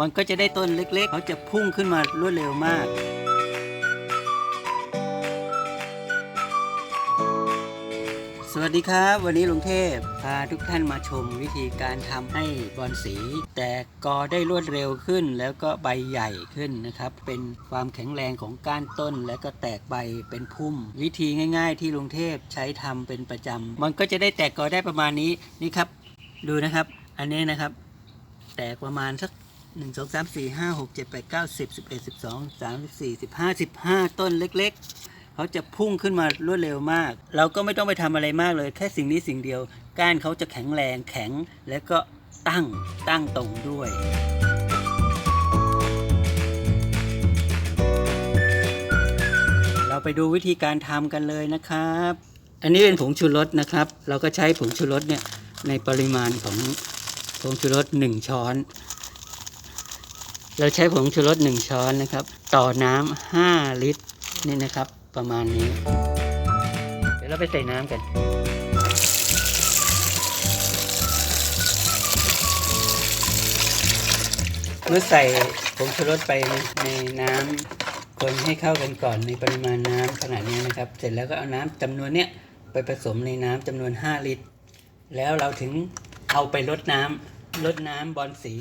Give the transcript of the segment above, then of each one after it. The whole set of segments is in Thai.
มันก็จะได้ต้นเล็กๆ เขาจะพุ่งขึ้นมารวดเร็วมาก สวัสดีครับ วันนี้ลุงเทพพาทุกท่านมาชมวิธีการทำให้บอนสี แตกกอได้รวดเร็วขึ้น แล้วก็ใบใหญ่ขึ้นนะครับ เป็นความแข็งแรงของก้านต้น แล้วก็แตกใบเป็นพุ่ม วิธีง่าย ๆ ที่ลุงเทพใช้ทำเป็นประจำมันก็จะได้แตกกอได้ประมาณนี้นี่ครับ ดูนะครับ อันนี้นะครับ แตกประมาณสัก หนึ่งสองสามสี่ห้าหกเจ็ดแปดเก้าสิบสิบเอ็ดสิบสองสามสิบสี่สิบห้าสิบห้าต้นเล็ก ๆ เขาจะพุ่งขึ้นมารวดเร็วมาก เราก็ไม่ต้องไปทำอะไรมากเลย แค่สิ่งนี้สิ่งเดียว ก้านเขาจะแข็งแรงแข็งแล้วก็ตั้งตั้งตรงด้วยเราไปดูวิธีการทำกันเลยนะครับ อันนี้เป็นผงชูรสนะครับ เราก็ใช้ผงชูรสเนี่ยในปริมาณของผงชูรสหนึ่งช้อน เราใช้ผงชูรสหนึ่งช้อนนะครับ ต่อน้ำห้าลิตรนี่นะครับ ประมาณนี้ เดี๋ยวเราไปใส่น้ำกันเมื่อใส่ผงชูรสไปในน้ำคนให้เข้ากันก่อนในปริมาณน้ำขนาดนี้นะครับ เสร็จแล้วก็เอาน้ำจำนวนเนี้ยไปผสมในน้ำจำนวน 5 ลิตร แล้วเราถึงเอาไปรดน้ำ รดน้ำบอลสี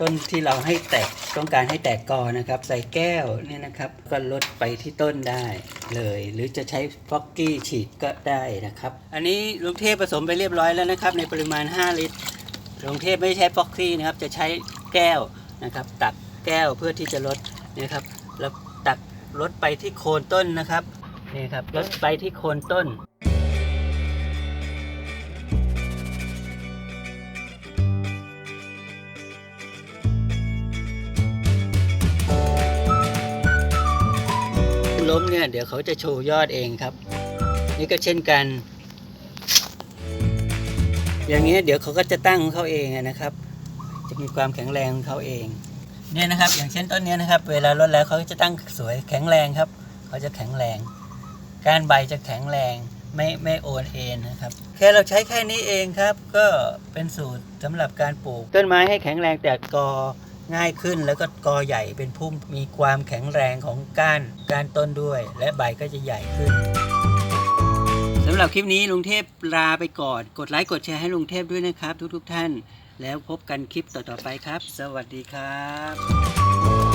ต้นที่เราให้แตกต้องการให้แตกกอนะครับ ใส่แก้วเนี่ยนะครับ ก็ลดไปที่ต้นได้เลย หรือจะใช้ฟอกกี้ฉีดก็ได้นะครับ อันนี้ลุงเทพผสมไปเรียบร้อยแล้วนะครับ ในปริมาณ 5 ลิตรลุงเทพไม่ใช้ฟอกซี่นะครับ จะใช้แก้วนะครับ ตักแก้วเพื่อที่จะลดนี่ครับแล้วตักลดไปที่โคนต้นนะครับนี่ครับลดไปที่โคนต้น ล้มเนี่ย เดี๋ยวเขาจะโชว์ยอดเองครับ นี่ก็เช่นกัน อย่างนี้ยเดี๋ยวเขาก็จะตั้งของเขาเองนะครับ จะมีความแข็งแรงของเขาเองเนี่ยนะครับ อย่างเช่นต้นเนี้ยนะครับ เวลาลดแล้วเขาก็จะตั้งสวยแข็งแรงครับเขาจะแข็งแรง กานใบจะแข็งแรงไม่ไม่โอนเอ็นนะครับ แค่เราใช้แค่นี้เองครับ ก็เป็นสูตรสำหรับการปลูก ต้นไม้ให้แข็งแรงแต่กอ ง่ายขึ้นแล้วก็กอใหญ่เป็นพุ่มมีความแข็งแรงของก้านก้านต้นด้วย และใบก็จะใหญ่ขึ้นสำหรับคลิปนี้ลุงเทพลาไปก่อน กดไลค์กดแชร์ให้ลุงเทพด้วยนะครับ ทุกๆท่าน แล้วพบกันคลิปต่อๆไปครับ สวัสดีครับ